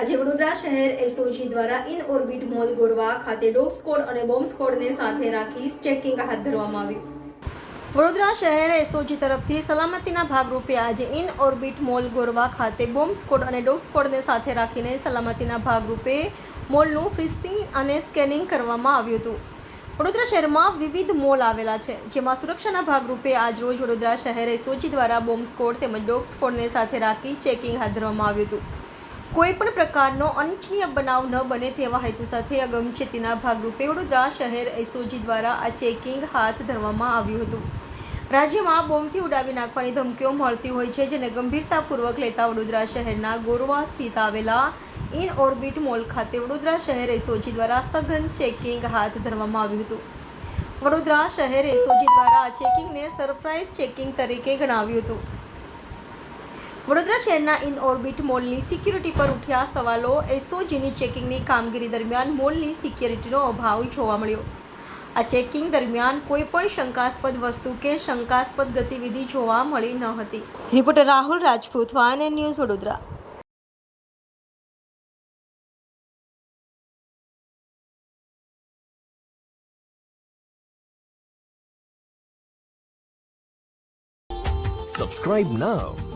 આજે વડોદરા શહેર એસઓજી દ્વારા ઇન ઓર્બિટ મોલ ગોરવા ખાતે ડોગ સ્કોડ અને બોમ્બ સ્કોડને સાથે રાખી ચેકિંગ હાથ ધરવામાં આવ્યું. વડોદરા શહેર એસઓજી તરફથી સલામતીના ભાગરૂપે આજે ઇન ઓર્બિટ મોલ ગોરવા ખાતે બોમ્બ સ્કોડ અને ડોગ સ્કોડને સાથે રાખીને સલામતીના ભાગરૂપે મોલનું ફ્રિસ્ટિંગ અને સ્કેનિંગ કરવામાં આવ્યું હતું. વડોદરા શહેરમાં વિવિધ મોલ આવેલા છે, જેમાં સુરક્ષાના ભાગરૂપે આજરોજ વડોદરા શહેર એસઓજી દ્વારા બોમ્બ સ્કોડ તેમજ ડોગ સ્કોડને સાથે રાખી ચેકિંગ હાથ ધરવામાં આવ્યું હતું. કોઈ પણ પ્રકારનો અનિચ્છનીય બનાવ ન બને તેવા હેતુ સાથે અગમચેતીના ભાગરૂપે વડોદરા શહેર એસઓજી દ્વારા આ ચેકિંગ હાથ ધરવામાં આવ્યું હતું. રાજ્યમાં બોમ્બથી ઉડાવી નાખવાની ધમકીઓ મળતી હોય છે, જેને ગંભીરતાપૂર્વક લેતા વડોદરા શહેરના ગોરવા સ્થિત આવેલા ઇન ઓર્બિટ મોલ ખાતે વડોદરા શહેર એસઓજી દ્વારા સઘન ચેકિંગ હાથ ધરવામાં આવ્યું હતું. વડોદરા શહેર એસઓજી દ્વારા આ ચેકિંગને સરપ્રાઇઝ ચેકિંગ તરીકે ગણાવ્યું હતું. વડોદરા શહેરના ઇન ઓર્બિટ મોલની સિક્યુરિટી પર ઉઠ્યા સવાલો, એસઓજીની ચેકિંગની કામગીરી દરમિયાન મોલની સિક્યુરિટીનો અભાવ જોવા મળ્યો. આ ચેકિંગ દરમિયાન કોઈ પણ શંકાસ્પદ વસ્તુ કે શંકાસ્પદ ગતિવિધિ જોવા મળી ન હતી. Reporter Rahul Rajput van news Vadodara. Subscribe now.